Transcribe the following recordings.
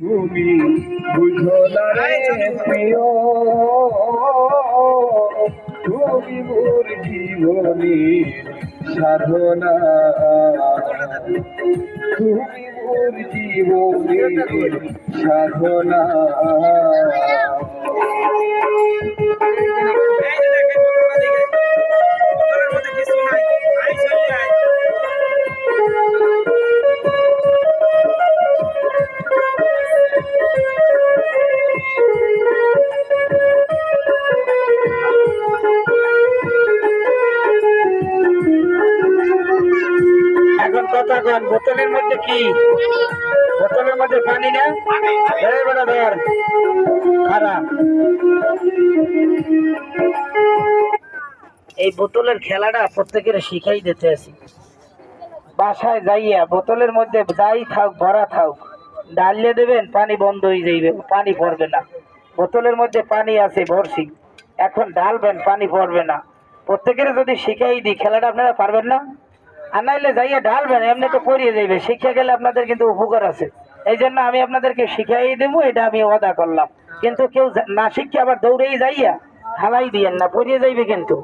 তুমি বুঝো না রে প্রিয়। তুমি মোর জীবনের সাধনা। তুমি মোর জীবনের সাধনা। বোতলের মধ্যে কি? বোতলের মধ্যে পানি না? খারাপ। এই বোতলের খেলাটা প্রত্যেকের শিখাই দিতে বাসায় যাইয়া বোতলের মধ্যে যাই থাক, ভরা থাক, ডালিয়ে দেবেন, পানি বন্ধ হয়ে যাইবে, পানি পড়বে না। বোতলের মধ্যে পানি আছে ভরসি এখন ডালবেন, পানি পড়বে না। প্রত্যেকের যদি শিখাই দিই, খেলাটা আপনারা পারবেন না? আর নাইলে যাইয়া ঢালবেন, এমনি তো পড়িয়ে যাইবে। শিক্ষা গেলে আপনাদের কিন্তু উপকার আছে। এই জন্য আমি আপনাদেরকে শিখাই দেবো এটা আমি ওয়াদা করলাম। কিন্তু কেউ না শিখে আবার দৌড়েই যাইয়া হালাই দিয়েন না, পড়িয়ে যাইবে কিন্তু।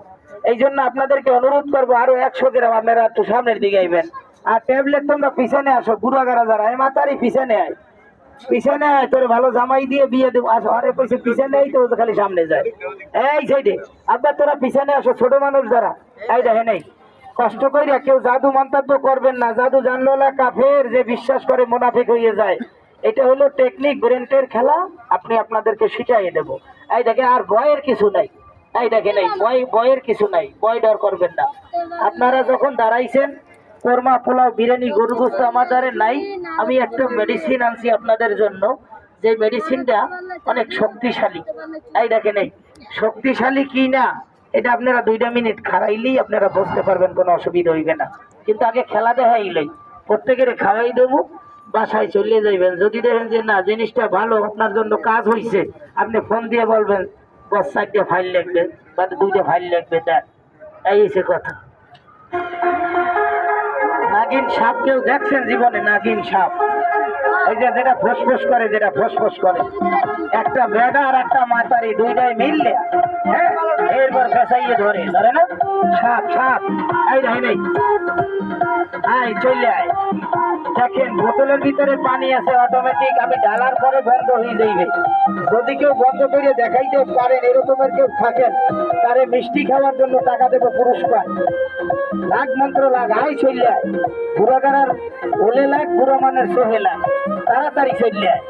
এই জন্য আপনাদেরকে অনুরোধ করব, আরও একশো গ্রাম আপনারা একটু সামনের দিকে আইবেন। আর ট্যাবলেট তোমরা পিছনে আসো গুড়াগাড়া যারা, এই মাতারি পিছনে আয়। পিছনে আয়, তোর ভালো জামাই দিয়ে বিয়ে দেবো। আসো আরে কইছে, পিছনে আই তো খালি সামনে যায়। এই সাইডে, আব্বা তোরা পিছনে আসো, ছোট মানুষ যারা। এই দেখে নেই কষ্ট কইরা কেউ জাদু মন্তব্য করবেন না। জাদু জানলো না কাফের যে বিশ্বাস করে মুনাফিক হয়ে যায়। এটা হলো টেকনিক ব্রেন্টের খেলা, আপনি আপনাদেরকে শিখাইয়ে দেবো। এই দেখেন, আর ভয়ের কিছু নাই। এই দেখেন, এই ভয় ভয়ের কিছু নাই। ভয় ডর করবেন না। আপনারা যখন দাঁড়াইছেন, কোরমা পোলাও বিরিয়ানি গরু গোস্ত আমার দ্বারে নাই। আমি একটা মেডিসিন আনছি আপনাদের জন্য। যে মেডিসিনটা অনেক শক্তিশালী। এই দেখেন, এই শক্তিশালী কি না? এটা আপনারা দুইটা মিনিট খারাইলেই আপনারা বুঝতে পারবেন, কোনো অসুবিধা হইবে না। কিন্তু আগে খেলা দেখাইলেই প্রত্যেকের খাওয়াই দেবো, বাসায় চলে যাইবেন। যদি দেখেন যে না, জিনিসটা ভালো, আপনার জন্য কাজ হইছে, আপনি ফোন দিয়ে বলবেন, বস, চারটে ফাইল লাগবে, বা দুইটা ফাইল লাগবে, দেন। এই হচ্ছে কথা। নাগিন সাপ কেউ দেখছেন জীবনে? নাগিন সাপ। এই যে যেটা ফসফস করে, যেটা ফসফস করে। একটা বেডা আর একটা মাতারি, দুইটাই মিললে হ্যাঁ? এরপর ফেসাইয়ে ধরে ধরে না? সাপ সাপ এই দেখেন আই আয় চলে আয়। দেখেন, বোতলের ভিতরে পানি আছে অটোমেটিক আমি ডালার পরে বন্ধ হয়ে যাইবে। যদি কেউ বন্ধ করে দেখাইতে পারেন এরকমের কেউ থাকেন, তারে মিষ্টি খাওয়ার জন্য টাকা দেবে পুরস্কার। লাখ মন্ত্র লাখ আই চলে আয় বুড়াগাড়ার ওলে লাখ বুড়ো মানের সোহে লাখ। তাড়াতাড়ি চলে আয়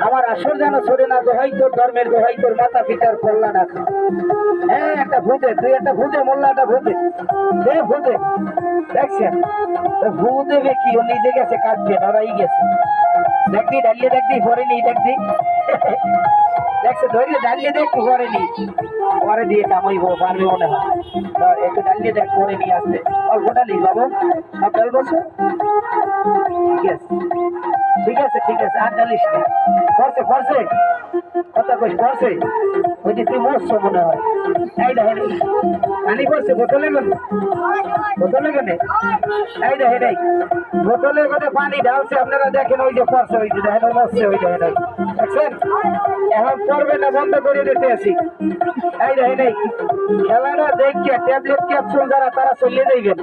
আমার আসর যেন ছড়ে না দোহাই তোর, ধর্মের দোহাই তোর, মাতা পিতার কল্যাণ আছে। হ্যাঁ একটা ভূতে, তুই একটা ভূতে মোল্লা একটা ভূতে। দে ভূতে। দেখছেন? ও ভূ দেবে কি, ও নিজে গেছে কাটছে নরাই গেছে। দেখবি, ডালিয়ে দেখবি পরেনি দেখবি। দেখছে ধরিয়ে ডালিয়ে দেখ পরেনি পরে দিয়ে কামাইবো পারবে মনে হয়। একটু ডালিয়ে দেখ করে নিয়ে আসতে অল্প ডালি বাবু, সব ডাল বসে ঠিক আছে। ঠিক আছে ঠিক আছে, আর ডালিস না ফরছে ফরছে। কথা কইস, ফরছে। ওই যে তুই মরছো মনে হয়। এই দেখেন পানি পড়ছে, বোতলে গেল বোতলে গেলে দেখেন এই বোতলে করে পানি ঢালছে, আপনারা দেখেন ওই যে ফরছে। এখন পড়বে না, বন্ধ করে দিতে আসি এই দেখেন এই খেলাটা দেখিয়ে ট্যাবলেট ক্যাপসুল যারা, তারা চলে যাইবেন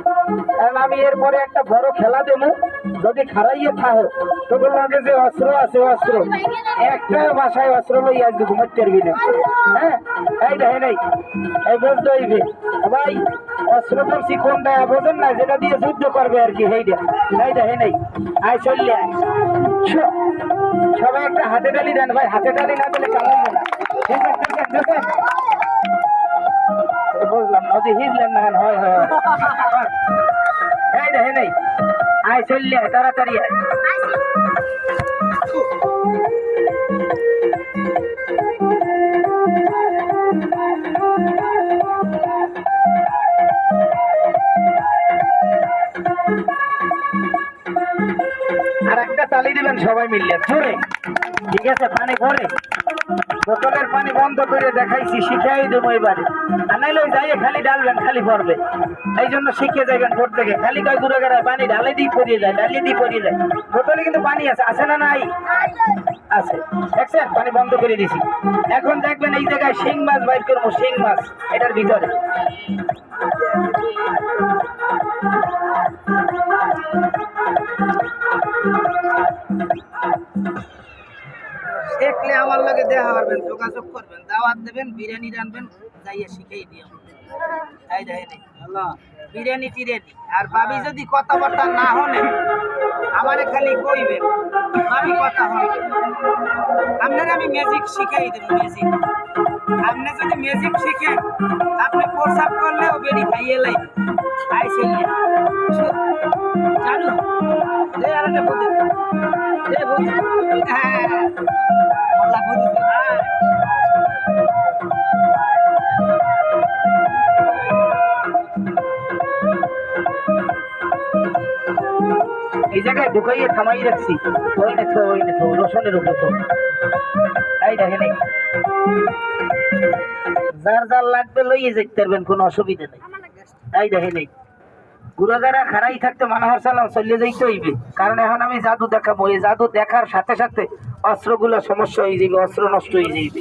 কারণ আমি এরপরে একটা বড় খেলা দেবো। যদি খারাইয়ে থাকো তোদের লাগে যে অস্ত্র আছে, অস্ত্র। একটা বাসায় অস্ত্র লই আসবে ঘুমাতে পারবি না। হ্যাঁ? এই দেখেন এই এই বুঝতে হইবে। ভাই, অস্ত্র করছি কোনটা? বোঝেন না, যেটা দিয়ে যুদ্ধ করবে আর কি। সেইটা এই দেখেন এই আয় চললে সবাই একটা হাতে তালি দেন ভাই, হাতে তালি না দিলে বুঝলাম না হয় হয় হয়। এই দেখেন এই, আয় চললে তাড়াতাড়ি আয়। তালি দিবেন, সবাই মিললে জোরে ঠিক আছে, পানি ভরে। বোতলের পানি বন্ধ করে দেখাইছি, শিখাই দেবো এবারে। আর নাইলে যাইয়ে খালি ডালবেন খালি পড়বে এই জন্য শিখে যাবেন ভোর থেকে। খালি কয় দূরে গেড়ায় পানি ঢালে দিয়ে পরিয়ে যায় ঢালিয়ে দিয়ে পরিয়ে যায়। বোতলে কিন্তু পানি আছে। আছে না নাই? আছে। দেখছেন পানি বন্ধ করে দিছি। এখন দেখবেন এই জায়গায় শিং মাছ বাইর করব, শিং মাছ। এটার ভিতরে। দেখলে আমার লগে দেখা করবেন, যোগাযোগ করবেন, দাওয়াত দেবেন, বিরিয়ানি রানবেন যাইয়া শিখেই দিও। এই দেখেন বিরিয়ানি টিরিয়ানি আর ভাবি যদি কথাবার্তা না হনে, আমারে খালি কইবেন, ভাবি কথা হবে আপনার আমি ম্যাজিক শিখাই দেব ম্যাজিক আপনি যদি ম্যাজিক শিখেন, আপনি প্রসাব করলেও বেরি খাইয়ে লাই। খাই জানো? হ্যাঁ। এই জায়গায় ঢুকাইয়ে থামাই রাখছি। ওই দেখো ওই দেখো, রসুনের উপর তো। এই দেখেন এই। যার যার লাগবে লইয়ে যেতে পারবেন, কোনো অসুবিধা নেই। তাই দেখেন এই। গুড়াগাড়া খারাই থাকতে মানাহার সালাম চলে যাইতে হইবে। কারণ এখন আমি জাদু দেখাবো। এই জাদু দেখার সাথে সাথে অস্ত্রগুলো সমস্যা হয়ে যাবে অস্ত্র নষ্ট হয়ে যাইবে।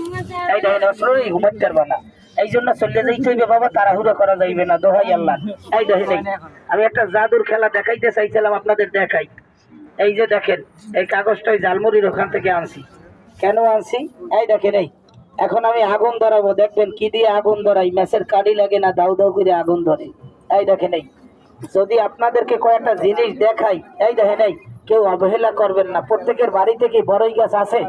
এই দেখেন, অস্ত্র নেই ঘুমাতে পারবা না। এই জন্য চলে যাইতে হইবে, বাবা, তাড়াহুড়া করা যাইবে না। দোহাই আল্লাহ। এই দেখেন। আমি একটা জাদুর খেলা দেখাইতে চাইছিলাম আপনাদের দেখাই। এই যে দেখেন, এই কাগজটা ওই জালমুড়ির ওখান থেকে আনছি। কেন আনছি? এই দেখেন এই। এখন আমি আগুন ধরাবো, দেখবেন কি দিয়ে আগুন ধরাই ম্যাচের কাড়ি লাগে না, দাউ দাউ করে আগুন ধরে। এই দেখেন এই, যদি আপনাদেরকে কয়েকটা জিনিস দেখাই, এই দেখেন এই, কেউ অবহেলা করবেন না। প্রত্যেকের বাড়ি থেকে বড়ই গাছ আছে?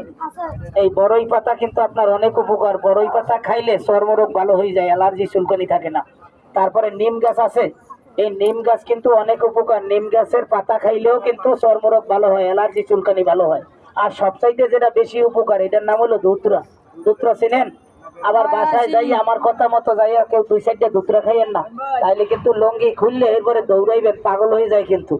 এই বড়ই পাতা কিন্তু আপনার অনেক উপকার। বড়ই পাতা খাইলে চর্মরোগ ভালো হয়ে যায়, অ্যালার্জি চুলকানি থাকে না। তারপরে নিম গাছ আছে। এই নিম গাছ কিন্তু অনেক উপকার। নিম গাছের পাতা খাইলেও কিন্তু চর্মরোগ ভালো হয়, অ্যালার্জি চুলকানি ভালো হয়। আর সবচাইতে যেটা বেশি উপকার, এটার নাম হলো দুত্রা দুত্রা ছিলেন। আবার বাসায় যাই, আমার কথা মতো যাই কেউ দুই সাইডে দুত্রা খাইয়েন না। তাইলে কিন্তু লঙ্গি খুললে এরপরে দৌড়াইবেন পাগল হয়ে যায় কিন্তু।